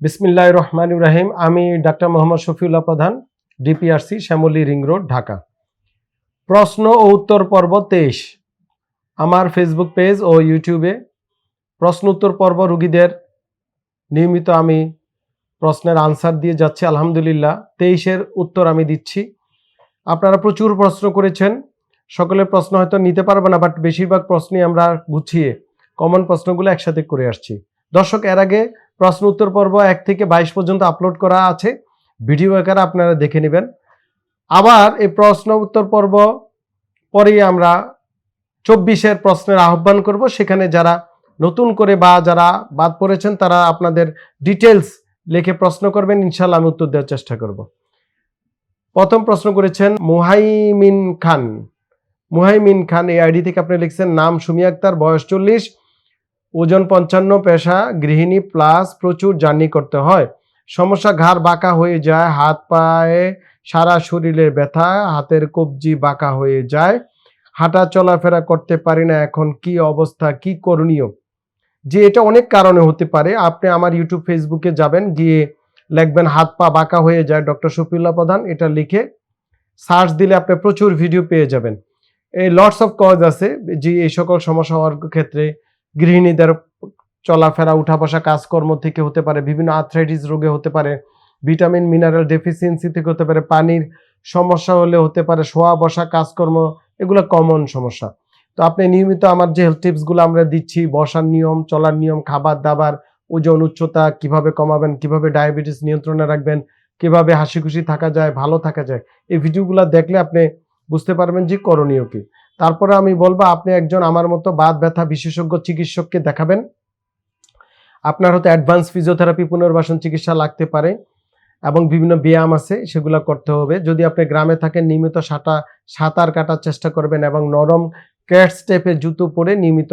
বিসমিল্লাহ রহমান ইব্রাহিম আমি doctor Mohammad Shafiullah Pradhan, DPRC, Shyamoli ring road, Dhaka. প্রশ্ন ও উত্তর পর্ব তেইশ। আমার ফেসবুক পেজ ও ইউটিউবে প্রশ্ন উত্তর পর্ব রুগীদের নিয়মিত আমি প্রশ্নের আনসার দিয়ে যাচ্ছি। আলহামদুলিল্লাহ, তেইশের উত্তর আমি দিচ্ছি। আপনারা প্রচুর প্রশ্ন করেছেন। সকলের প্রশ্ন হয়তো নিতে পারব না, বাট বেশিরভাগ প্রশ্নই আমরা গুছিয়ে, কমন প্রশ্নগুলো একসাথে করে আসছি। দর্শক, এর আগে প্রশ্ন উত্তর পর্ব এক থেকে বাইশ পর্যন্ত আপলোড করা আছে। ভিডিও আকারে আপনারা দেখে নেবেন। আবার এই প্রশ্ন উত্তর পর্ব পরেই আমরা চব্বিশের প্রশ্নের আহ্বান করব। সেখানে যারা নতুন করে বা যারা বাদ পড়েছেন, তারা আপনাদের ডিটেলস লিখে প্রশ্ন করবেন। ইনশাল্লাহ আমি উত্তর দেওয়ার চেষ্টা করব। প্রথম প্রশ্ন করেছেন মুহাইমিন খান। মুহাইমিন খান এই আইডি থেকে আপনি লিখছেন, নাম সুমি আক্তার, বয়স চল্লিশ। ওজন পঞ্চান্ন পেশা, গৃহিণী প্লাস প্রচুর জার্নি করতে হয়। সমস্যা ঘাড় বাঁকা হয়ে যায়, হাত পায়ে সারা শরীরে ব্যথা, হাতের কবজি বাঁকা হয়ে যায়। হাঁটা চলাফেরা করতে পারি না, এখন কি অবস্থা, কি করণীয়? যে এটা অনেক কারণে হতে পারে, আপনি আমার ইউটিউব ফেসবুকে যাবেন, গিয়ে লিখবেন, হাত পা বাঁকা হয়ে যায়, ডক্টর শফিউল্লাহ প্রধান, এটা লিখে সার্চ দিলে আপনি প্রচুর ভিডিও পেয়ে যাবেন। এই লটস অফ কজ আছে, যে এই সকল সমস্যা হওয়ার ক্ষেত্রে গৃহিণীদের চলাফেরা উঠা বসা কাজকর্ম থেকে হতে পারে, বিভিন্ন আর্থ্রাইটিস রোগে হতে পারে ভিটামিন মিনারেল ডেফিসিয়েন্সি থেকে হতে পারে, পানির সমস্যা হলে হতে পারে, শোয়া বসা কাজকর্ম, এগুলো কমন সমস্যা। তো আপনি নিয়মিত আমার যে হেলথ টিপসগুলো আমরা দিচ্ছি, বসার নিয়ম, চলার নিয়ম, খাবার দাবার, ওজন, উচ্চতা, কীভাবে কমাবেন, কীভাবে ডায়াবেটিস নিয়ন্ত্রণে রাখবেন, কীভাবে হাসি খুশি থাকা যায়, ভালো থাকা যায়, এই ভিডিওগুলো দেখলে আপনি বুঝতে পারবেন যে করণীয় কি। তারপরে আমি বলব, আপনি একজন আমার মতো বাত ব্যথা বিশেষজ্ঞ চিকিৎসককে দেখাবেন। আপনার হয়তো অ্যাডভান্স ফিজিওথেরাপি পুনর্বাসন চিকিৎসা লাগতে পারে এবং বিভিন্ন ব্যায়াম আছে, সেগুলো করতে হবে। যদি আপনি গ্রামে থাকেন, নিয়মিত সাঁতা সাঁতার কাটার চেষ্টা করবেন এবং নরম ক্যাট স্টেপে জুতো পরে নিয়মিত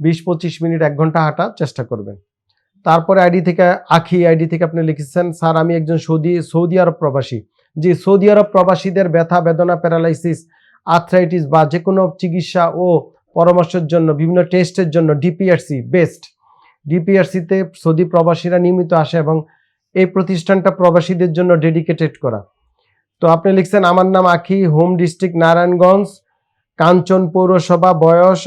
বিশ পঁচিশ মিনিট, এক ঘণ্টা হাঁটার চেষ্টা করবেন। তারপরে আইডি থেকে, আখি আইডি থেকে আপনি লিখেছেন, স্যার, আমি একজন সৌদি সৌদি আরব প্রবাসী। যে সৌদি আরব প্রবাসীদের ব্যথা, বেদনা, প্যারালাইসিস আর্থ্রাইটিস বা যে কোনো চিকিৎসা ও পরামর্শের জন্য, বিভিন্ন টেস্টের জন্য ডিপিআরসি বেস্ট ডিপিআরসিতে সৌদি প্রবাসীরা নিয়মিত আসে এবং এই প্রতিষ্ঠানটা প্রবাসীদের জন্য ডেডিকেটেড করা। তো আপনি লিখছেন, আমার নাম আখি, হোম ডিস্ট্রিক্ট নারায়ণগঞ্জ, কাঞ্চন পৌরসভা, বয়স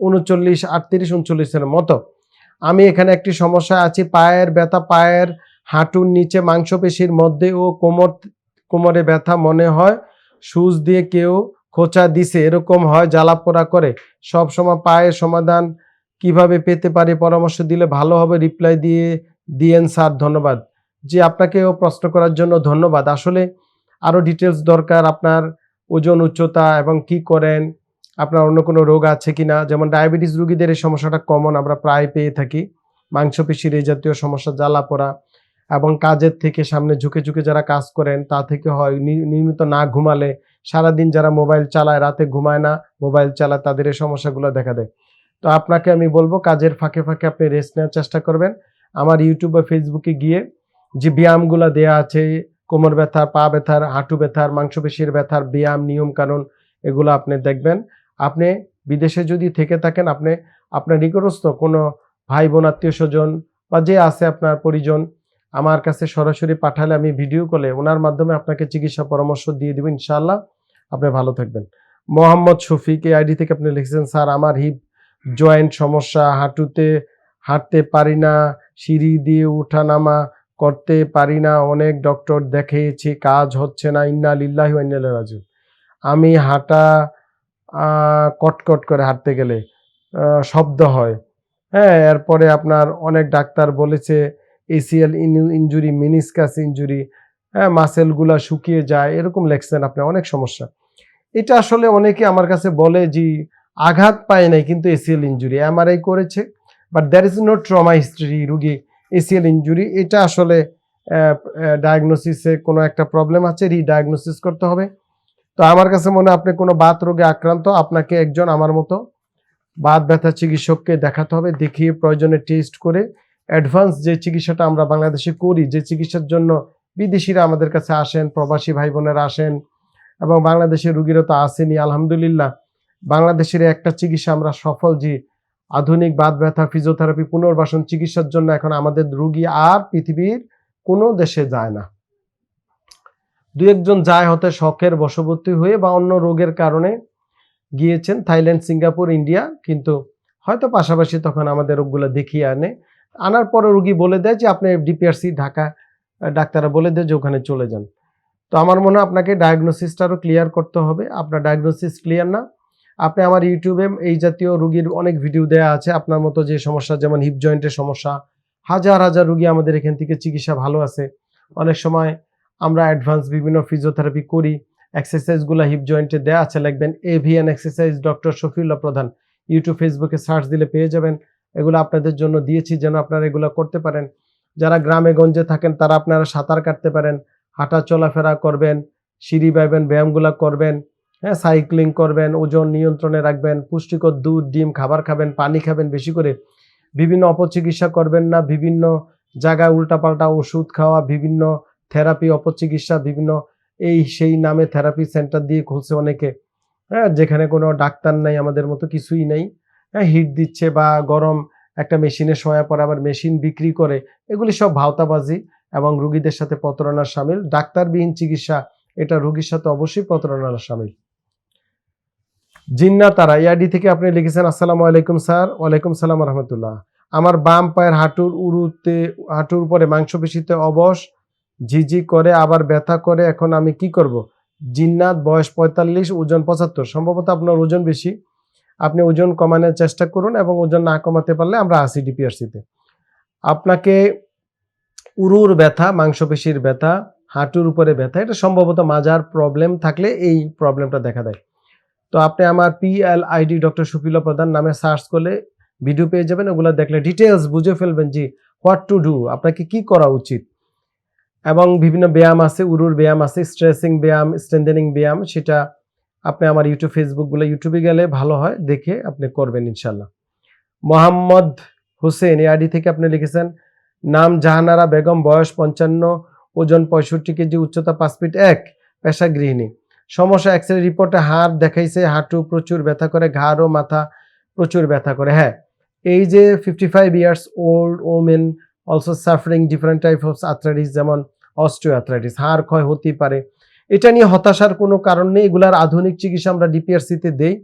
উনচল্লিশ, আটত্রিশ উনচল্লিশের মতো। আমি এখানে একটি সমস্যা আছি, পায়ের ব্যথা, পায়ের হাঁটুর নিচে মাংসপেশির মধ্যে ও কোমর, কোমরে ব্যথা মনে হয়। সুচ দিয়ে কেউ খোঁচা দিছে, এরকম হয় জ্বালা পোড়া করে। সব সময় পায়ের সমাধান কীভাবে পেতে পারি, পরামর্শ দিলে ভালো হবে, রিপ্লাই দিয়ে, দিয়েন স্যার, ধন্যবাদ। জি, আপনাকেও প্রশ্ন করার জন্য ধন্যবাদ। আসলে আরও ডিটেলস দরকার, আপনার ওজন উচ্চতা এবং কি করেন, আপনার অন্য কোনো রোগ আছে কি না যেমন ডায়াবেটিস রোগীদের এই সমস্যাটা কমন আমরা প্রায় পেয়ে থাকি। মাংসপেশির এই জাতীয় সমস্যা জ্বালা পোড়া এবং কাজের থেকে সামনে ঝুঁকে ঝুঁকে যারা কাজ করেন, তা থেকে হয় নিয়মিত না ঘুমালে সারাদিন যারা মোবাইল চালায় রাতে ঘুমায় না, মোবাইল চালায় তাদের এই সমস্যাগুলো দেখা দেয়। তো আপনাকে আমি বলব কাজের ফাঁকে ফাঁকে আপনি রেস্ট নেওয়ার চেষ্টা করবেন। আমার ইউটিউব বা ফেসবুকে গিয়ে যে ব্যায়ামগুলো দেয়া আছে, কোমর ব্যথার পা ব্যথার, হাঁটু ব্যথার, মাংসপেশির ব্যথার ব্যায়াম নিয়ম কানুন এগুলো আপনি দেখবেন। আপনি বিদেশে যদি থেকে থাকেন, আপনি আপনার নিকটস্থ কোনো ভাই বোন, আত্মীয় স্বজন বা যে আছে আপনার পরিজন আমার কাছে সরাসরি পাঠালে আমি ভিডিও কলে ওনার মাধ্যমে আপনাকে চিকিৎসা পরামর্শ দিয়ে দেবো, ইনশাআল্লাহ। আপনি ভালো থাকবেন। মোহাম্মদ শফিক, এই আইডি থেকে আপনি লিখেছেন, স্যার, আমার হিপ জয়েন্ট সমস্যা, হাঁটুতে হাঁটতে পারি না, সিঁড়ি দিয়ে ওঠা নামা করতে পারি না, অনেক ডক্টর দেখিয়েছি, কাজ হচ্ছে না, ইন্না লিল্লাহি ওয়া ইন্না ইলাইহি রাজিউন। আমি হাঁটা কটকট করে হাঁটতে গেলে শব্দ হয়। হ্যাঁ এরপরে আপনার অনেক ডাক্তার বলেছে এসিএল ইনজুরি মিনিসকাস ইনজুরি হ্যাঁ মাসেলগুলা শুকিয়ে যায়, এরকম লেখছেন আপনি অনেক সমস্যা। এটা আসলে অনেকে আমার কাছে বলে যে, আঘাত পায় নাই কিন্তু এসিএল ইনজুরি এমআরআই করেছে but there is no trauma history রুগী এসিএল ইনজুরি এটা আসলে ডায়াগনোসিসে কোনো একটা প্রবলেম আছে রিডায়াগনোসিস করতে হবে। তো আমার কাছে মনে আপনি কোনো বাত রোগে আক্রান্ত, আপনাকে একজন আমার মতো বাত ব্যথা চিকিৎসককে দেখাতে হবে, দেখিয়ে প্রয়োজনে টেস্ট করে অ্যাডভান্স যে চিকিৎসাটা আমরা বাংলাদেশে করি, যে চিকিৎসার জন্য বিদেশিরা আমাদের কাছে আসেন, প্রবাসী ভাই বোনেরা আসেন এবং বাংলাদেশের রুগীরা তো আসেনি, আলহামদুলিল্লাহ। বাংলাদেশের একটা চিকিৎসা আমরা সফল যে আধুনিক বাদ ব্যথা ফিজিওথেরাপি পুনর্বাসন চিকিৎসার জন্য এখন আমাদের রুগী আর পৃথিবীর কোনো দেশে যায় না। দু একজন যায় হতে শখের বশবর্তী হয়ে বা অন্য রোগের কারণে গিয়েছেন থাইল্যান্ড, সিঙ্গাপুর, ইন্ডিয়া, কিন্তু হয়তো পাশাপাশি তখন আমাদের রোগগুলো দেখিয়ে আনে। আনার পরে রুগী বলে দেয় যে, আপনি ডিপিআরসি ঢাকা ডাক্তাররা বলে দেয় যে, ওখানে চলে যান। তো আমার মনে হয় আপনাকে ডায়াগনোসিসটারও ক্লিয়ার করতে হবে। আপনার ডায়াগনোসিস ক্লিয়ার না, আপনি আমার ইউটিউবে এই জাতীয় রুগীর অনেক ভিডিও দেওয়া আছে। আপনার মতো যে সমস্যা, যেমন হিপ জয়েন্টের সমস্যা, হাজার হাজার রুগী আমাদের এখান থেকে চিকিৎসা ভালো আছে। অনেক সময় আমরা অ্যাডভান্স বিভিন্ন ফিজিওথেরাপি করি এক্সারসাইজগুলো হিপ জয়েন্টে দেওয়া আছে। লিখবেন এভিএন এক্সারসাইজ ডক্টর শফিউল্লাহ প্রধান। ইউটিউব ফেসবুকে সার্চ দিলে পেয়ে যাবেন। এগুলো আপনাদের জন্য দিয়েছি যেন আপনারা এগুলো করতে পারেন। যারা গ্রামে গঞ্জে থাকেন, তারা আপনারা সাঁতার কাটতে পারেন, হাঁটা চলাফেরা করবেন, সিঁড়ি বাইবেন ব্যায়ামগুলো করবেন হ্যাঁ সাইক্লিং করবেন, ওজন নিয়ন্ত্রণে রাখবেন, পুষ্টিকর দুধ, ডিম, খাবার খাবেন, পানি খাবেন বেশি করে। বিভিন্ন অপচিকিৎসা করবেন না, বিভিন্ন জায়গায় উল্টাপাল্টা ওষুধ খাওয়া, বিভিন্ন থেরাপি, অপচিকিৎসা, বিভিন্ন এই সেই নামে থেরাপি সেন্টার দিয়ে খুলছে অনেকে। হ্যাঁ যেখানে কোনো ডাক্তার নাই, আমাদের মতো কিছুই নেই। হিট দিচ্ছে বা গরম একটা মেশিনে শোয়া পরে আবার মেশিন বিক্রি করে, এগুলি সব ভাওতাবাজি এবং রুগীদের সাথে প্রতারণার সামিল। ডাক্তারবিহীন চিকিৎসা, এটা রুগীর সাথে অবশ্যই প্রতারণার সামিল। জিন্না তারা ইয়াডি থেকে আপনি লিখেছেন, আসসালামু আলাইকুম স্যার, ওয়ালাইকুম সালাম রহমতুল্লাহ। আমার বাম পায়ের হাঁটুর উরুতে, হাঁটুর উপরে মাংসপেশিতে অবশ, ঝিঝি করে, আবার ব্যথা করে, এখন আমি কি করব? জিন্নাত বয়স পঁয়তাল্লিশ, ওজন পঁচাত্তর। সম্ভবত আপনার ওজন বেশি। আপনি ওজন কমানোর চেষ্টা করুন এবং ওজন না কমাতে পারলে আমরা আসি ডিপিআরসিতে আপনাকে উরুর ব্যথা, মাংসপেশির ব্যথা, হাঁটুর উপরে ব্যথা, এটা সম্ভবত মাজার প্রবলেম থাকলে এই প্রবলেমটা দেখা দেয়। তো আপনি আমার পিএলআইডি ডক্টর সুফিলা প্রধান নামে সার্চ করলে ভিডিও পেয়ে যাবেন, ওগুলো দেখলে ডিটেলস বুঝে ফেলবেন যে হোয়াট টু ডু আপনাকে কি করা উচিত। এবং বিভিন্ন ব্যায়াম আছে, উরুর ব্যায়াম আছে স্ট্রেসিং ব্যায়াম স্ট্রেন্থেনিং ব্যায়াম, সেটা আপনি আমার ইউটিউব ফেসবুকগুলো ইউটিউবে গেলে ভালো হয়, দেখে আপনি করবেন ইনশাল্লাহ মোহাম্মদ হোসেন এই থেকে আপনি লিখেছেন, নাম জাহানারা বেগম, বয়স পঞ্চান্ন, ওজন পঁয়ষট্টি কেজি, উচ্চতা পাঁচ ফিট এক, পেশা গৃহিণী। সমস্যা এক্স রে রিপোর্টে হাড় দেখাইছে, হাঁটু প্রচুর ব্যথা করে, ঘাড় ও মাথা প্রচুর ব্যথা করে হ্যাঁ। এই যে fifty five years old women also suffering different type of arthritis যেমন অস্ট্রিও আর্থ্রাইটিস হাড় ক্ষয় হতেই পারে এটা নিয়ে হতাশার কোনো কারণ নেই। এগুলার আধুনিক চিকিৎসা আমরা ডিপিআরসিতে দেই।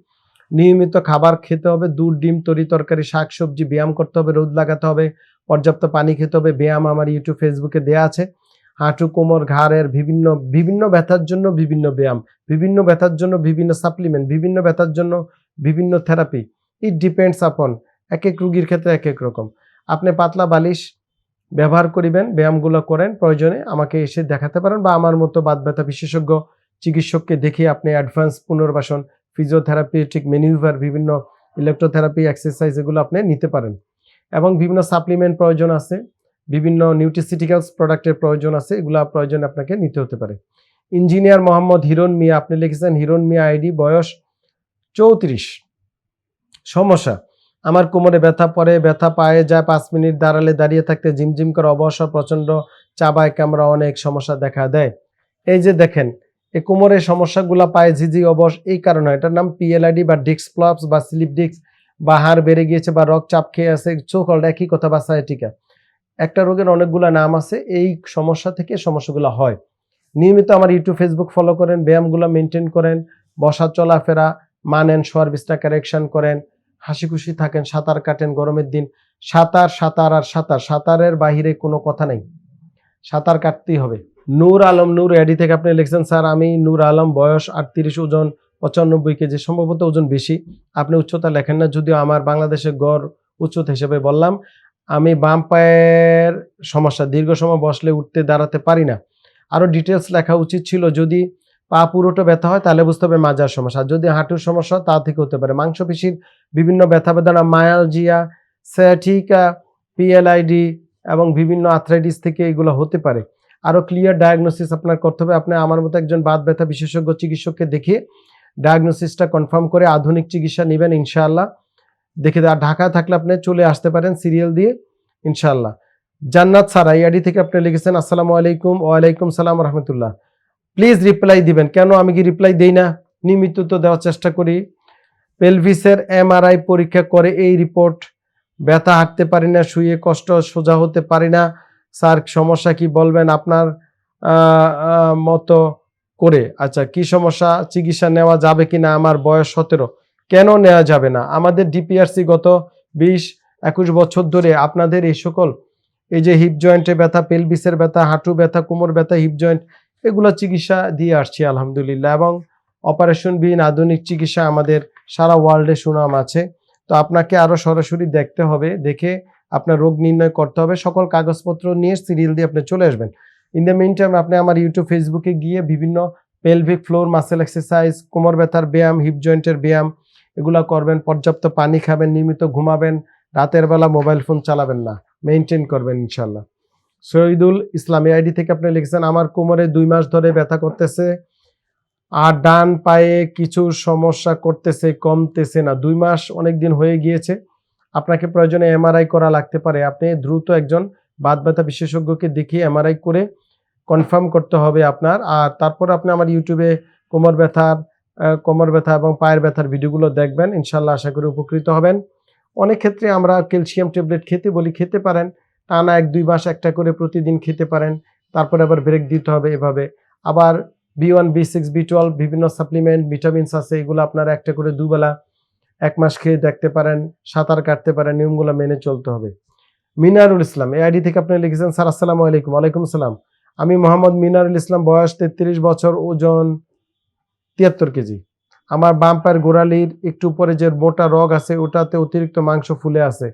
নিয়মিত খাবার খেতে হবে, দুধ, ডিম, তরি তরকারি শাক সবজি ব্যায়াম করতে হবে, রোদ লাগাতে হবে, পর্যাপ্ত পানি খেতে হবে, ব্যায়াম আমার ইউটিউব, ফেসবুকে দেয়া আছে। হাঁটু, কোমর, ঘাড়ের বিভিন্ন বিভিন্ন ব্যথার জন্য বিভিন্ন ব্যায়াম, বিভিন্ন ব্যথার জন্য বিভিন্ন সাপ্লিমেন্ট, বিভিন্ন ব্যথার জন্য বিভিন্ন থেরাপি। ইট ডিপেন্ডস আপন এক এক রুগীর ক্ষেত্রে এক এক রকম। আপনি পাতলা বালিশ ব্যবহার করিবেন, ব্যায়ামগুলো করেন, প্রয়োজনে আমাকে এসে দেখাতে পারেন বা আমার মতো বাদ ব্যথা বিশেষজ্ঞ চিকিৎসককে দেখিয়ে আপনি অ্যাডভান্স পুনর্বাসন ফিজিওথেরাপিউটিক মেনিউভার বিভিন্ন ইলেকট্রোথেরাপি এক্সারসাইজ এগুলো আপনি নিতে পারেন। এবং বিভিন্ন সাপ্লিমেন্ট প্রয়োজন আছে, বিভিন্ন নিউট্রিসিটিক্যালস প্রোডাক্টের প্রয়োজন আছে, এগুলা প্রয়োজন আপনাকে নিতে হতে পারে। ইঞ্জিনিয়ার মোহাম্মদ হিরণ মিয়া, আপনি লিখেছেন, হিরণ মিয়া আইডি বয়স চৌত্রিশ। সমস্যা আমার কোমরে ব্যথা পড়ে, ব্যথা পায়ে যায়, পাঁচ মিনিট দাঁড়ালে দাঁড়িয়ে থাকতে ঝিমঝিম করে অবসর প্রচণ্ড চাবায় কামড়া অনেক সমস্যা দেখা দেয়। এই যে দেখেন এই কোমরের সমস্যাগুলা পায়ে ঝিঝি অবশ, এই কারণে এটার নাম পিএলআইডি বা ডিক্স প্লপস বা স্লিপ ডিক্স বা হাড় বেড়ে গিয়েছে বা রক চাপ খেয়ে আছে, চোখ একই কথা বা সায়াটিকা একটা রোগের অনেকগুলো নাম আছে, এই সমস্যা থেকে সমস্যাগুলো হয়। নিয়মিত আমার ইউটিউব ফেসবুক ফলো করেন, ব্যায়ামগুলো মেনটেন করেন, বসা চলাফেরা মানেন, শোয়ার বিছনা কারেকশন করেন হাসি খুশি থাকেন, সাঁতার কাটেন গরমের দিন। সাঁতার সাঁতার আর সাঁতার, সাঁতারের বাহিরে কোনো কথা নেই। সাঁতার কাটতেই হবে। নূর আলম, নূর এডি থেকে আপনি লিখছেন, স্যার, আমি নূর আলম, বয়স আটত্রিশ, ওজন পঁচানব্বই কেজি, সম্ভবত ওজন বেশি। আপনি উচ্চতা লেখেন না, যদিও আমার বাংলাদেশের গড় উচ্চতা হিসেবে বললাম, আমি বাম পায়ের সমস্যা, দীর্ঘ সময় বসলে উঠতে দাঁড়াতে পারি না। আরও ডিটেলস লেখা উচিত ছিল, যদি পা পুরোটা ব্যথা হয়, তাহলে বুঝতে হবে মাজার সমস্যা। যদি হাঁটুর সমস্যা তা থেকে হতে পারে। মাংসপেশির বিভিন্ন ব্যথা বেদনা, মায়ালজিয়া, স্যাটিকা পিএলআইডি এবং বিভিন্ন আর্থ্রাইটিস থেকে এগুলো হতে পারে। আরও ক্লিয়ার ডায়াগনোসিস আপনার করতে হবে। আপনি আমার মতো একজন বাত ব্যথা বিশেষজ্ঞ চিকিৎসককে দেখিয়ে ডায়াগনোসিসটা কনফার্ম করে আধুনিক চিকিৎসা নেবেন ইনশাআল্লাহ। দেখে আর ঢাকায় থাকলে আপনি চলে আসতে পারেন সিরিয়াল দিয়ে ইনশাআল্লাহ। জান্নাত সারা ইয়াডি থেকে আপনি লিখেছেন, আসসালামু আলাইকুম, ওয়ালাইকুম সালাম, রহমতুল্লাহ। প্লিজ রিপ্লাই দিবেন। কেন আমি কি রিপ্লাই দেই না? নিয়মিত তো দেওয়ার চেষ্টা করি। পেলভিসের এমআরআই পরীক্ষা করে এই রিপোর্ট ব্যথা হাঁটতে পারি না, শুয়ে কষ্ট সোজা হতে পারি না। স্যার সমস্যা কি বলবেন আপনার মতো করে? আচ্ছা কি সমস্যা? চিকিৎসা নেওয়া যাবে কি না আমার বয়স সতেরো। কেন নেওয়া যাবে না? আমাদের ডিপিআরসি গত বিশ, একুশ বছর ধরে আপনাদের এই সকল এই যে হিপ জয়েন্টে ব্যথা পেলভিসের ব্যথা, হাঁটু ব্যথা, কোমর ব্যথা হিপ জয়েন্ট এগুলো চিকিৎসা দিয়ে আসছি, আলহামদুলিল্লাহ। এবং অপারেশনবিহীন আধুনিক চিকিৎসা আমাদের সারা ওয়ার্ল্ডে সুনাম আছে। তো আপনাকে আরও সরাসরি দেখতে হবে, দেখে আপনার রোগ নির্ণয় করতে হবে। সকল কাগজপত্র নিয়ে সিরিয়াল দিয়ে আপনি চলে আসবেন। ইন দ্য মিন টাইম আপনি আমার ইউটিউব ফেসবুকে গিয়ে বিভিন্ন পেলভিক ফ্লোর মাসেল এক্সারসাইজ কোমর ব্যথার ব্যায়াম হিপ জয়েন্টের ব্যায়াম, এগুলো করবেন। পর্যাপ্ত পানি খাবেন, নিয়মিত ঘুমাবেন, রাতের বেলা মোবাইল ফোন চালাবেন না। মেনটেন করবেন ইনশাল্লাহ শহীদুল ইসলামী আইডি থেকে আপনি লিখেছেন, আমার কোমরে দুই মাস ধরে ব্যথা করতেছে আর ডান পায়ে কিছু সমস্যা করতেছে, কমতেছে না। দুই মাস অনেক দিন হয়ে গিয়েছে, আপনাকে প্রয়োজনে এমআরআই করা লাগতে পারে। আপনি দ্রুত একজন বাদ ব্যথা বিশেষজ্ঞকে দেখিয়ে এমআরআই করে কনফার্ম করতে হবে আপনার। আর তারপর আপনি আমার ইউটিউবে কোমর ব্যথার কোমর ব্যথা এবং পায়ের ব্যথার ভিডিওগুলো দেখবেন। ইনশাল্লাহ আশা করি উপকৃত হবেন। অনেক ক্ষেত্রে আমরা ক্যালসিয়াম ট্যাবলেট খেতে বলি, খেতে পারেন। টানা এক দুই মাস একটা করে প্রতিদিন খেতে পারেন। তারপরে আবার ব্রেক দিতে হবে এভাবে। আবার B one B six B twelve বিভিন্ন সাপ্লিমেন্ট ভিটামিনস আছে, এগুলো আপনারা একটা করে দুবেলা, এক মাস খেয়ে দেখতে পারেন, সাঁতার কাটতে পারেন, নিয়মগুলো মেনে চলতে হবে। মিনারুল ইসলাম এই আইডি থেকে আপনি লিখেছেন, স্যার, আসসালামু আলাইকুম। ওয়ালাইকুম সালাম আমি মোহাম্মদ মিনারুল ইসলাম, বয়স তেত্রিশ বছর, ওজন তিয়াত্তর কেজি। আমার বাম পায়ের গোড়ালির একটু উপরে যে মোটা রগ আছে, ওটাতে অতিরিক্ত মাংস ফুলে আছে।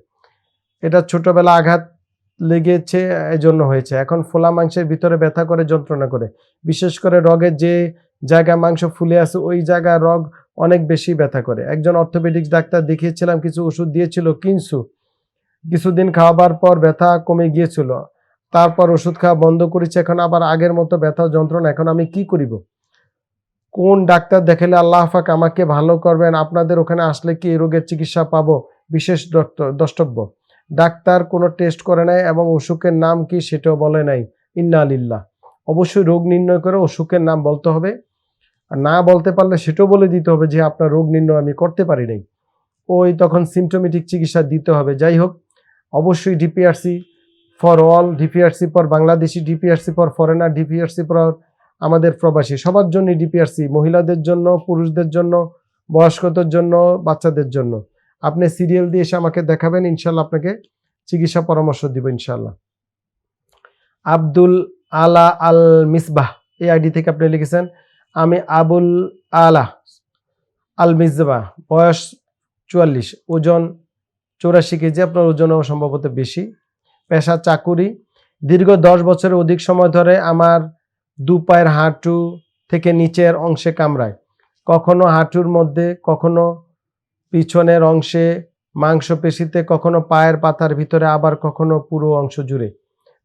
এটা ছোটবেলা আঘাত লেগেছে, এজন্য হয়েছে। এখন ফোলা মাংসের ভিতরে ব্যথা করে, যন্ত্রণা করে। বিশেষ করে রগের যে জায়গায় মাংস ফুলে আছে, ওই জায়গায় রগ অনেক বেশি ব্যথা করে। একজন অর্থোপেডিক্স ডাক্তার দেখিয়েছিলাম, কিছু ওষুধ দিয়েছিল কিন্তু কিছুদিন খাওয়াবার পর ব্যথা কমে গিয়েছিল। তারপর ওষুধ খাওয়া বন্ধ করেছে, এখন আবার আগের মতো ব্যথা, যন্ত্রণা, এখন আমি কি করিব? কোন ডাক্তার দেখালে আল্লাহ পাক আমাকে ভালো করবেন? আপনাদের ওখানে আসলে কি এই রোগের চিকিৎসা পাবো? বিশেষ দ্রষ্ট- দ্রষ্টব্য। ডাক্তার কোনো টেস্ট করে নাই এবং অসুখের নাম কি সেটাও বলে নাই। ইন্না আলিল্লাহ অবশ্যই রোগ নির্ণয় করে অসুখের নাম বলতে হবে। আর না বলতে পারলে সেটাও বলে দিতে হবে যে আপনার রোগ নির্ণয় আমি করতে পারি নাই। ওই তখন সিমটোমেটিক চিকিৎসা দিতে হবে। যাই হোক, অবশ্যই DPRC for all DPRC for Bangladeshi DPRC for foreigner DPRC for আমাদের প্রবাসী। সবার জন্য ডিপিআরসি মহিলাদের জন্য, পুরুষদের জন্য, বয়স্কদের জন্য, বাচ্চাদের জন্য। আপনি সিরিয়াল দিয়ে এসে আমাকে দেখাবেন, ইনশাল্লাহ আপনাকে চিকিৎসা পরামর্শ দিব, ইনশাল্লাহ। আব্দুল আলা আল মিসবাহ এই আইডি থেকে আপনি লিখেছেন, আমি আবুল আলা আল মিসবাহ বয়স চুয়াল্লিশ, ওজন চৌরাশি কেজি, আপনার ওজনও সম্ভবত বেশি। পেশা চাকুরি, দীর্ঘ দশ বছরের অধিক সময় ধরে আমার দু পায়ের হাঁটু থেকে নিচের অংশে কামড়ায়। কখনো হাঁটুর মধ্যে, কখনো পিছনের অংশে মাংসপেশিতে কখনো পায়ের পাতার ভিতরে, আবার কখনো পুরো অংশ জুড়ে।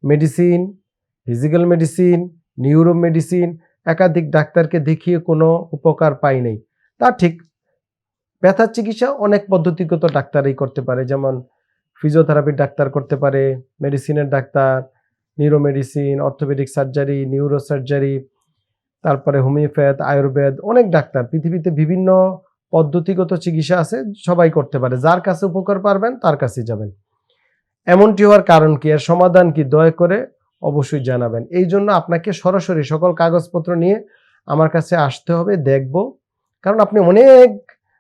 Medicine, physical medicine, neuro medicine, একাধিক ডাক্তারকে দেখিয়ে কোনো উপকার পাই নাই। তা ঠিক ব্যথার চিকিৎসা অনেক পদ্ধতিগত ডাক্তারই করতে পারে, যেমন ফিজিওথেরাপির ডাক্তার করতে পারে মেডিসিনের doctor neuro medicine orthopaedic surgery neuro surgery তারপরে হোমিওপ্যাথ আয়ুর্বেদ, অনেক ডাক্তার। পৃথিবীতে বিভিন্ন পদ্ধতিগত চিকিৎসা আছে, সবাই করতে পারে। যার কাছে উপকার পারবেন, তার কাছে যাবেন। এমনটি হওয়ার কারণ কি? এর সমাধান কি? দয়া করে অবশ্যই জানাবেন। এই জন্য আপনাকে সরাসরি সকল কাগজপত্র নিয়ে আমার কাছে আসতে হবে, দেখব। কারণ আপনি অনেক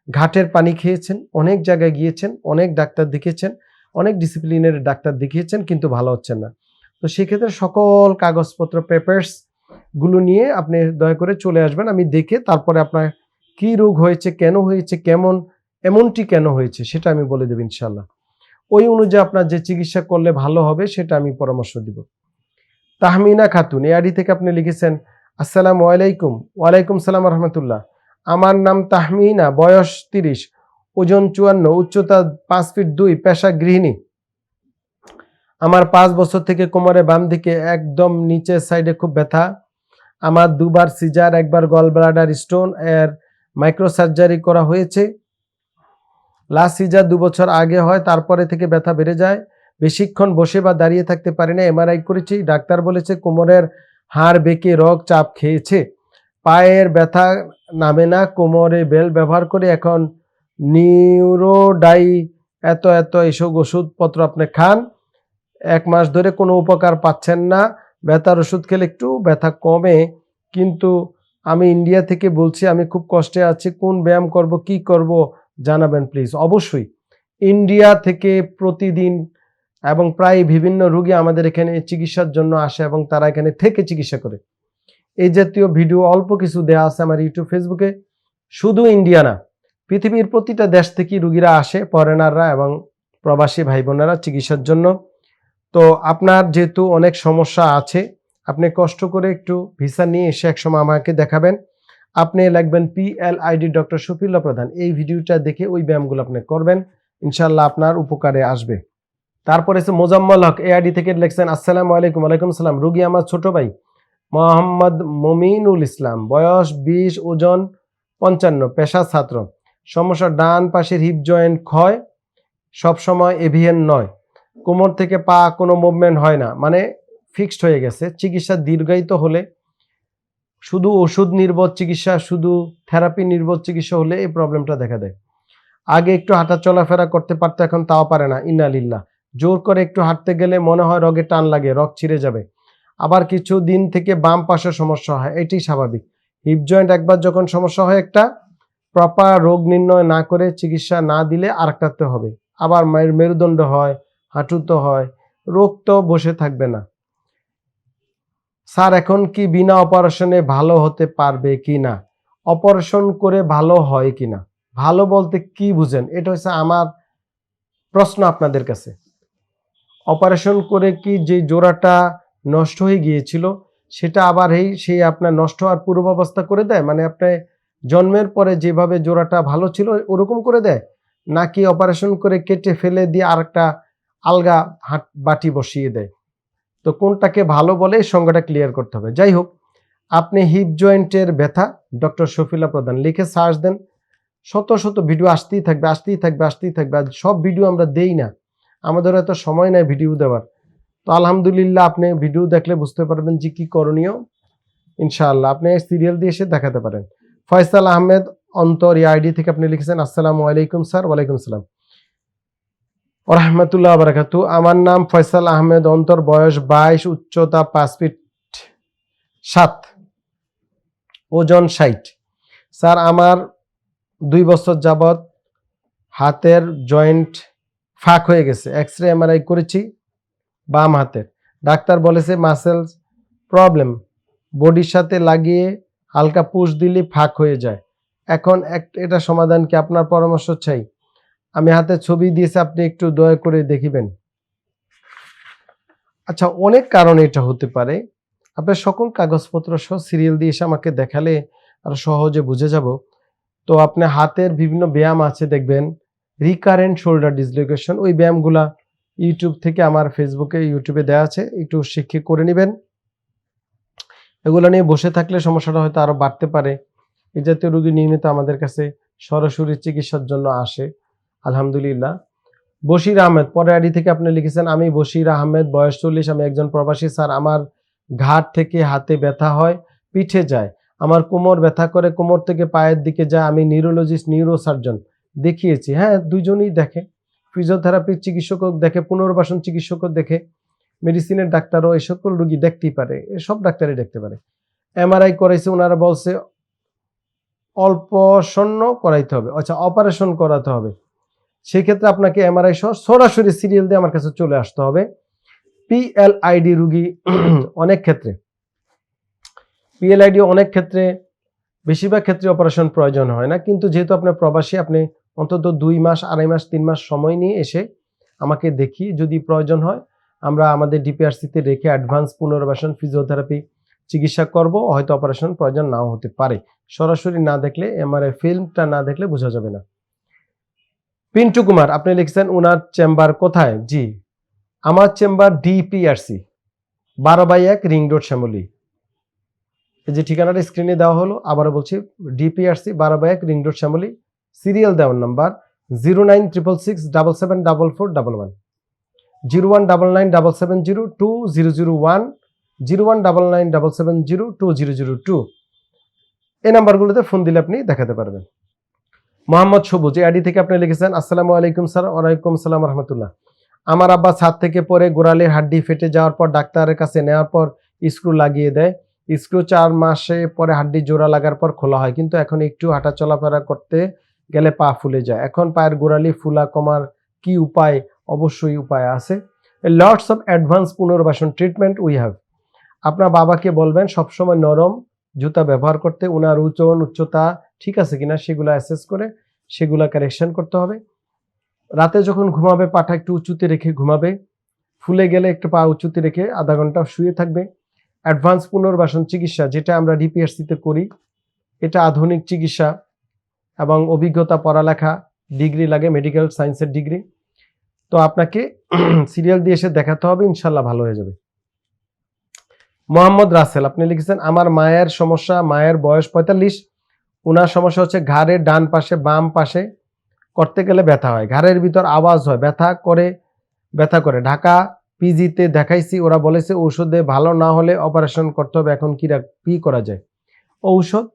ঘাটের পানি খেয়েছেন, অনেক জায়গায় গিয়েছেন, অনেক ডাক্তার দেখিয়েছেন, অনেক ডিসিপ্লিনের ডাক্তার দেখিয়েছেন, কিন্তু ভালো হচ্ছেন না। তো সেক্ষেত্রে সকল কাগজপত্র পেপার্সগুলো নিয়ে আপনি দয়া করে চলে আসবেন। আমি দেখে তারপরে আপনার কি রোগ হয়েছে, কেন হয়েছে, কেমন, এমনটি কেন হয়েছে, সেটা আমি বলে দেব ইনশাল্লাহ ওই অনুযায়ী আপনার যে চিকিৎসা করলে ভালো হবে, সেটা আমি পরামর্শ দিব। তাহমিনা খাতুন, এই আডি থেকে আপনি লিখেছেন, আসসালামু আলাইকুম, ওয়ালাইকুম সালাম রহমতুল্লাহ। আমার নাম তাহমিনা, বয়স তিরিশ, ওজন চুয়ান্ন, উচ্চতা পাঁচ ফিট দুই, পেশা গৃহিণী। আমার পাঁচ বছর থেকে কোমরে বাম দিকে, একদম নিচের সাইডে খুব ব্যথা। আমার দুবার সিজার, একবার গল ব্লাডার স্টোন এর মাইক্রো সার্জারি করা হয়েছে। লাস্ট সিজার দু বছর আগে হয়, তারপরে থেকে ব্যথা বেড়ে যায়। বেশিক্ষণ বসে বা দাঁড়িয়ে থাকতে পারি না, এমআরআই করেছি। ডাক্তার বলেছে, কোমরের হাড় বেঁকে রগ চাপ খেয়েছে। পায়ের ব্যথা নামে না, কোমরে বেল ব্যবহার করে এখন নিউরোডাই এত এত এইসব ওষুধপত্র আপনি খান। এক মাস ধরে কোনো উপকার পাচ্ছেন না। ব্যথার ওষুধ খেলে একটু ব্যথা কমে, কিন্তু আমি ইন্ডিয়া থেকে বলছি, আমি খুব কষ্টে আছি, কোন ব্যায়াম করব, কি করব, জানাবেন প্লিজ অবশ্যই ইন্ডিয়া থেকে প্রতিদিন এবং প্রায় বিভিন্ন রুগী আমাদের এখানে চিকিৎসার জন্য আসে এবং তারা এখানে থেকে চিকিৎসা করে। এই জাতীয় ভিডিও অল্প কিছু দেওয়া আছে আমার ইউটিউব ফেসবুকে শুধু ইন্ডিয়া না, পৃথিবীর প্রতিটা দেশ থেকেই রুগীরা আসে ফরেনাররা এবং প্রবাসী ভাই বোনেরা চিকিৎসার জন্য। তো আপনার যেহেতু অনেক সমস্যা আছে আপনি কষ্ট করে একটু ভিসা নিয়ে এসে একসময় আমাকে দেখাবেন। আপনি লিখবেন P L ID doctor Shafiullah Pradhan. এই ভিডিওটা দেখে ওই ব্যায়ামগুলো আপনি করবেন। ইনশাল্লাহ আপনার উপকারে আসবে। তারপরে এসে মোজাম্মল হক এআইডি থেকে লিখছেন, আসসালামু আলাইকুম আলাইকুম সালাম রুগী আমার ছোট ভাই মোহাম্মদ মমিনুল ইসলাম। বয়স বিশ, ওজন পঞ্চান্ন, পেশা ছাত্র। সমস্যা ডান পাশের হিপ জয়েন্ট ক্ষয়, সবসময় এভিএন নয়। কোমর থেকে পা কোনো মুভমেন্ট হয় না। মানে ফিক্সড হয়ে গেছে। চিকিৎসা দীর্ঘায়িত হলে শুধু ওষুধ নির্ভর চিকিৎসা, শুধু থেরাপি নির্ভর চিকিৎসা হলে এই প্রবলেমটা দেখা দেয়। আগে একটু হাঁটা চলাফেরা করতে পারতো, এখন তাও পারে না। ইনালিল্লাহ জোর করে একটু হাঁটতে গেলে মনে হয় রগে টান লাগে, রগ ছিঁড়ে যাবে। আবার কিছু দিন থেকে বাম পাশে সমস্যা হয় এটি স্বাভাবিক। হিপ জয়েন্ট একবার যখন সমস্যা হয়, একটা প্রপার রোগ নির্ণয় না করে চিকিৎসা না দিলে আরেকটাতে হবে। আবার মেরুদণ্ড হয় হাঁটুতো হয়, রোগ তো বসে থাকবে না। স্যার, এখন কি বিনা অপারেশনে ভালো হতে পারবে কি না? অপারেশন করে ভালো হয় কি না? ভালো বলতে কি বুঝেন? এটা হচ্ছে আমার প্রশ্ন আপনাদের কাছে। অপারেশন করে কি যে জোড়াটা নষ্ট হয়ে গিয়েছিল, সেটা আবার এই সেই আপনার নষ্ট হওয়ার পূর্বাবস্থা করে দেয়? মানে আপনি জন্মের পরে যেভাবে জোড়াটা ভালো ছিল, ওরকম করে দেয়? নাকি অপারেশন করে কেটে ফেলে দিয়ে আরেকটা আলগা হাট বাটি বসিয়ে দেয়? তো কোনটাকে ভালো বলে এই সংজ্ঞাটা ক্লিয়ার করতে হবে। যাই হোক, আপনি হিপ জয়েন্টের ব্যথা ডক্টর শফিলা প্রধান লিখে সার্চ দেন। শত শত ভিডিও আসতেই থাকবে আসতেই থাকবে আসতেই থাকবে। আর সব ভিডিও আমরা দেই না। আমাদের এত সময় নাই ভিডিও দেওয়ার। তো আলহামদুলিল্লাহ আপনি ভিডিও দেখলে বুঝতে পারবেন যে কি করণীয়। ইনশাআল্লাহ আপনি সিরিয়াল দিয়ে এসে দেখাতে পারেন। ফয়সাল আহমেদ অন্তর আইডি থেকে আপনি লিখেছেন, আসসালামু আলাইকুম স্যার, ওয়ালাইকুম সালাম। রহমতুল্লাহ বারাকাতু। আমার নাম ফয়সাল আহমেদ, অন্তর বয়স বাইশ, উচ্চতা পাঁচ ফিট সাত, ওজন ষাট। স্যার, আমার দুই বছর যাবৎ হাতের জয়েন্ট ফাঁক হয়ে গেছে। এক্স রে এমআরআই করেছি, বাম হাতের। ডাক্তার বলেছে মাসেলস প্রবলেম, বডির সাথে লাগিয়ে হালকা পুশ দিলে ফাঁক হয়ে যায়। এখন এটা সমাধান কি আপনার পরামর্শ চাই? আমি হাতে ছবি দিয়েছি, আপনি একটু দয়া করে দেখিবেন। আচ্ছা অনেক কারণে এটা হতে পারে। আপনার সকল কাগজপত্র সহ সিরিয়াল দিয়ে এসে আমাকে দেখালে আরও সহজে বুঝে যাব। তো আপনি হাতের বিভিন্ন ব্যায়াম আছে, দেখবেন। রিকারেন্ট শোল্ডার ডিসলোকেশন ওই ব্যায়ামগুলা ইউটিউব থেকে আমার ফেসবুকে ইউটিউবে দেওয়া আছে, একটু শিক্ষা করে নেবেন। এগুলো নিয়ে বসে থাকলে সমস্যাটা হয়তো আরও বাড়তে পারে। এই জাতীয় রোগী নিয়মিত আমাদের কাছে সরাসরি চিকিৎসার জন্য আসে। আলহামদুলিল্লাহ। বশির আহমেদ, পরে আইডি থেকে আপনি লিখেছেন, আমি বশির আহমেদ, বয়স চল্লিশ, আমি একজন প্রবাসী, স্যার। আমার ঘাট থেকে হাতে ব্যথা হয়, পিঠে যায়। আমার কোমর ব্যথা করে, কোমর থেকে পায়ের দিকে যায়। আমি নিউরোলজিস্ট নিউরো সার্জন দেখিয়েছি। হ্যাঁ দুজনই দেখে। ফিজিওথেরাপির চিকিৎসকও দেখে, পুনর্বাসন চিকিৎসকও দেখে মেডিসিনের ডাক্তারও এই সকল রুগী দেখতেই পারে সব ডাক্তারই দেখতে পারে। এমআরআই করাইছে ওনারা বলছে, অল্প স্বর্ণ করাইতে হবে। আচ্ছা অপারেশন করাতে হবে। সেক্ষেত্রে আপনাকে এমআরআই সহ সরাসরি সিরিয়াল দিয়ে আমার কাছে চলে আসতে হবে। পিএলআইডি রুগী অনেক ক্ষেত্রে। পিএলআইডি অনেক ক্ষেত্রে, বেশিরভাগ ক্ষেত্রে অপারেশন প্রয়োজন হয় না। কিন্তু যেহেতু আপনার প্রবাসী, আপনি অন্তত দুই মাস, আড়াই মাস, তিন মাস সময় নিয়ে এসে আমাকে দেখি যদি প্রয়োজন হয়, আমরা আমাদের ডিপিআরসিতে রেখে অ্যাডভান্স পুনর্বাসন ফিজিওথেরাপি চিকিৎসা করব। হয়তো অপারেশন প্রয়োজন নাও হতে পারে। সরাসরি না দেখলে এমআরআই ফিল্মটা না দেখলে বোঝা যাবে না। পিন্টু কুমার, আপনি লিখছেন ওনার চেম্বার কোথায়? জি, আমার চেম্বার ডিপিআরসি বারো বাই এক রিং রোড, শ্যামলী। এই যে ঠিকানাটা স্ক্রিনে দেওয়া হলো, আবারও বলছি, ডিপিআরসি বারো বাই এক রিং রোড, শ্যামলী। সিরিয়াল দেওয়ার number zero nine triple six double seven double four double one. Zero one double nine double seven zero two zero zero one zero one double nine double seven zero two zero zero two. এই নাম্বারগুলোতে phone দিলে আপনি দেখাতে পারবেন। মোহাম্মদ সবুজ এই ID থেকে আপনি লিখেছেন, আসসালামু আলাইকুম স্যার, ওয়ালাইকুম সালাম রহমতুল্লাহ। আমার আব্বা ছাদ থেকে পরে গোড়ালির হাড্ডি ফেটে যাওয়ার পর ডাক্তারের কাছে নেওয়ার পর স্ক্রু লাগিয়ে দেয়। স্ক্রু চার মাসে পরে হাড্ডি জোড়া লাগার পর খোলা হয়, কিন্তু এখন একটু হাঁটা চলাফেরা করতে গেলে পা ফুলে যায়। এখন পায়ের গোড়ালি ফুলা কমার কি উপায়? অবশ্যই উপায় আছে। লটস অফ অ্যাডভান্স পুনর্বাসন ট্রিটমেন্ট উই হ্যাভ আপনার বাবাকে বলবেন, সবসময় নরম জুতা ব্যবহার করতে ওনার ওজন উচ্চতা ঠিক আছে কিনা সেগুলো অ্যাসেস করে সেগুলো কারেকশন করতে হবে। রাতে যখন ঘুমাবে, পাটা একটু উঁচুতে রেখে ঘুমাবে। ফুলে গেলে একটু পা উঁচুতে রেখে আধা ঘণ্টা শুয়ে থাকবে। অ্যাডভান্স পুনর্বাসন চিকিৎসা, যেটা আমরা ডিপিএসসিতে করি, এটা আধুনিক চিকিৎসা এবং অভিজ্ঞতা, পড়ালেখা, ডিগ্রি লাগে মেডিকেল সায়েন্সের ডিগ্রি। তো আপনাকে সিরিয়াল দিয়ে এসে দেখাতে হবে ইনশাল্লাহ ভালো হয়ে যাবে। মোহাম্মদ রাসেল, আপনি লিখেছেন, আমার মায়ের সমস্যা, মায়ের বয়স পঁয়তাল্লিশ ওনার সমস্যা হচ্ছে ঘাড়ের ডান পাশে, বাম পাশে করতে গেলে ব্যথা হয়। ঘাড়ের ভিতর আওয়াজ হয়, ব্যথা করে ব্যথা করে। ঢাকা পিজিতে দেখাইছি, ওরা বলেছে ঔষধে ভালো না হলে অপারেশন করতে হবে, এখন কী কি করা যায়? ঔষধ,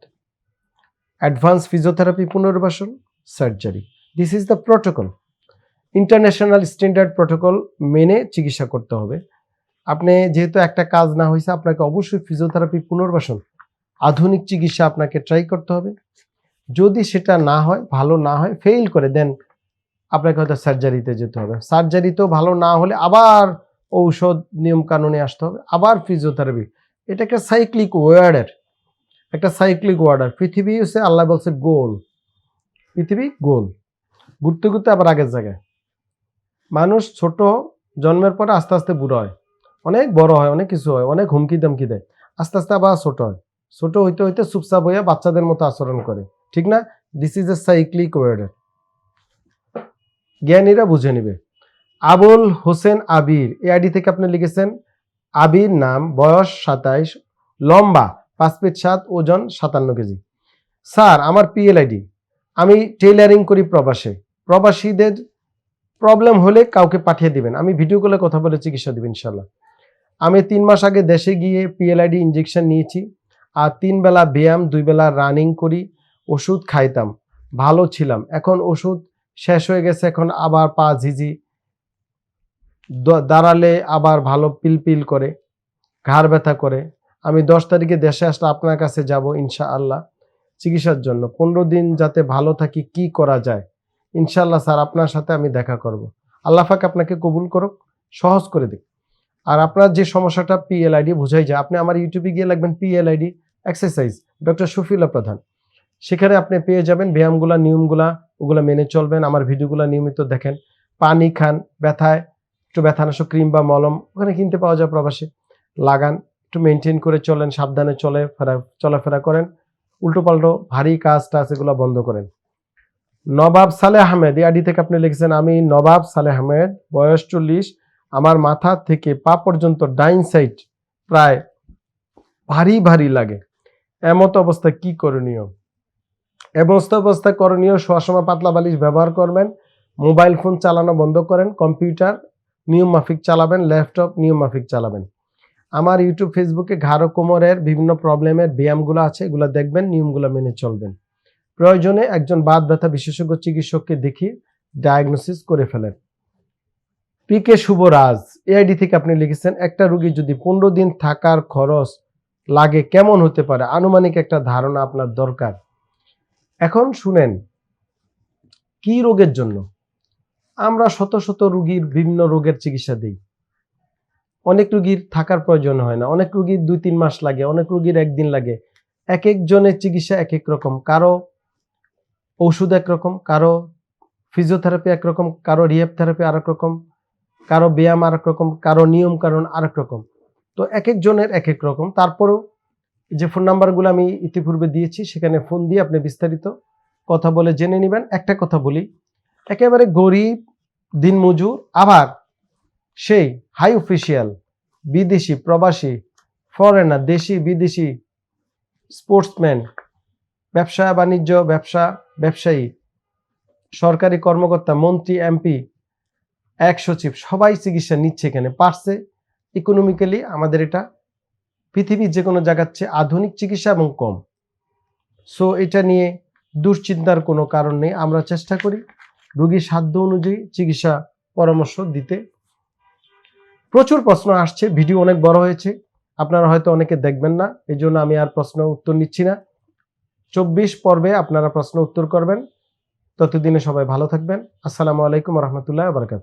অ্যাডভান্স ফিজিওথেরাপি, পুনর্বাসন, surgery. This is the protocol international standard protocol মেনে চিকিৎসা করতে হবে। আপনি যেহেতু একটা কাজ না হয়েছে আপনাকে অবশ্যই ফিজিওথেরাপি, পুনর্বাসন আধুনিক চিকিৎসা আপনাকে ট্রাই করতে হবে। যদি সেটা না হয়, ভালো না হয় ফেল করে দেন আপনাকে হয়তো সার্জারিতে যেতে হবে। সার্জারিতেও ভালো না হলে আবার ঔষধ নিয়ম কানুনে আসতে হবে, আবার ফিজিওথেরাপি এটা একটা সাইক্লিক ওয়ার্ডের একটা সাইক্লিক ওয়ার্ডার পৃথিবী হচ্ছে, আল্লাহ বলছে, গোল। পৃথিবী গোল। ঘুরতে ঘুরতে আবার আগের জায়গায়। মানুষ ছোট, জন্মের পরে আস্তে আস্তে বুড়ো হয়। অনেক বড় হয়, অনেক কিছু হয়, অনেক হুমকি দামকি দেয়। আস্তে আস্তে আবার ছোট হয়। ছোট হইতে হইতে চুপচাপ হইয়া বাচ্চাদের মতো আচরণ করে, ঠিক না? This is a cyclic order জ্ঞানীরা বুঝে নিবে। আবুল হোসেন আবির এই আইডি থেকে আপনি লিখেছেন। আবির নাম, বয়স সাতাইশ, লম্বা পাঁচ ফিট সাত, ওজন সাতান্ন কেজি। স্যার, আমার পিএলআইডি আমি টেইলারিং করি প্রবাসে। প্রবাসীদের প্রবলেম হলে কাউকে পাঠিয়ে দিবেন। আমি ভিডিও কলে কথা বলে চিকিৎসা দিবেন ইনশাল্লাহ আমি তিন মাস আগে দেশে গিয়ে পিএলআইডি ইঞ্জেকশন নিয়েছি। আর তিন বেলা ব্যায়াম, দুই বেলা রানিং করি, ওষুধ খাইতাম, ভালো ছিলাম। এখন ওষুধ শেষ হয়ে গেছে, এখন আবার পা ঝিঝি দাঁড়ালে আবার ভালো পিলপিল করে, ঘাড় ব্যথা করে। আমি দশ তারিখে দেশে আসলে আপনার কাছে যাব ইনশা আল্লাহ চিকিৎসার জন্য। পনেরো দিন যাতে ভালো থাকি, কি করা যায়? ইনশাল্লাহ স্যার, আপনার সাথে আমি দেখা করব। আল্লাহ পাক আপনাকে কবুল করুক, সহজ করে দিক। আর আপনার যে সমস্যাটা পিএলআইডি বোঝাই যায়। আপনি আমার ইউটিউবে গিয়ে লাগবেন PLID exercise doctor Shafiullah Pradhan. সেখানে আপনি পেয়ে যাবেন ব্যায়ামগুলা, নিয়মগুলা, ওগুলা মেনে চলবেন। আমার ভিডিওগুলো নিয়মিত দেখেন। পানি খান, ব্যথায়, একটু ব্যথানাশক ক্রিম বা মলম, ওখানে কিনতে পাওয়া যায় প্রবাসে। লাগান, একটু মেনটেন করে চলেন, সাবধানে চলে ফেরা, চলাফেরা করেন। উল্টো পাল্টো ভারী কাজ টাজ এগুলো বন্ধ করেন। নবাব সালে আহমেদ, এই আইডি থেকে আপনি লিখেছেন, আমি নবাব সালে আহমেদ, বয়স চল্লিশ আমার মাথা থেকে পা পর্যন্ত ডাইন সাইড প্রায় ভারী ভারী লাগে। এমত অবস্থা কি করণীয়? এমস্ত অবস্থা করণীয় শোয়ার পাতলা বালিশ ব্যবহার করবেন, মোবাইল ফোন চালানো বন্ধ করেন, কম্পিউটার নিয়ম মাফিক চালাবেন, ল্যাপটপ নিয়ম মাফিক চালাবেন। আমার ইউটিউব, ফেসবুকে ঘাড় কোমরের বিভিন্ন প্রবলেমের ব্যায়ামগুলো আছে, এগুলো দেখবেন, নিয়মগুলো মেনে চলবেন। প্রয়োজনে একজন বাত ব্যথা বিশেষজ্ঞ চিকিৎসককে দেখিয়ে ডায়াগনোসিস করে ফেলেন। পি কে শুভরাজ এআইডি থেকে আপনি লিখেছেন, একটা রুগী যদি পনেরো দিন থাকার খরচ লাগে কেমন হতে পারে? আনুমানিক একটা ধারণা আপনার দরকার। এখন শুনেন, কি রোগের জন্য? আমরা শত শত রুগীর বিভিন্ন রোগের চিকিৎসা দিই। অনেক রুগীর থাকার প্রয়োজন হয় না। অনেক রুগীর দুই তিন মাস লাগে, অনেক রুগীর একদিন লাগে। এক একজনের চিকিৎসা এক এক রকম। কারও ওষুধ একরকম কারও ফিজিওথেরাপি একরকম কারও রিহেব থেরাপি আরেক রকম। কারও ব্যায়াম আরেক রকম, কারও নিয়ম কারণ আরেক রকম। তো এক একজনের এক এক রকম। তারপরেও যে ফোন নাম্বারগুলো আমি ইতিপূর্বে দিয়েছি, সেখানে ফোন দিয়ে আপনি বিস্তারিত কথা বলে জেনে নেবেন। একটা কথা বলি, একেবারে গরিব, দিনমজুর, আবার সেই হাই অফিসিয়াল বিদেশি, প্রবাসী ফরেনার দেশি, বিদেশি স্পোর্টসম্যান ব্যবসা, বাণিজ্য, ব্যবসা, ব্যবসায়ী, সরকারি কর্মকর্তা, মন্ত্রী এমপি এক সচিব সবাই চিকিৎসা নিচ্ছে এখানে। পারছে ইকোনমিক্যালি আমাদের এটা পৃথিবীর যে কোনো জায়গার চেয়ে আধুনিক চিকিৎসা এবং কম। সো এটা নিয়ে দুশ্চিন্তার কোনো কারণ নেই। আমরা চেষ্টা করি রুগীর সাধ্য অনুযায়ী চিকিৎসা পরামর্শ দিতে। প্রচুর প্রশ্ন আসছে, ভিডিও অনেক বড় হয়েছে। আপনারা হয়তো অনেকে দেখবেন না এই জন্য আমি আর প্রশ্ন উত্তর নিচ্ছি না। চব্বিশ পর্বে আপনারা প্রশ্ন উত্তর করবেন। ততদিনে সবাই ভালো থাকবেন। আসসালামু আলাইকুম রহমতুল্লাহ বারকাত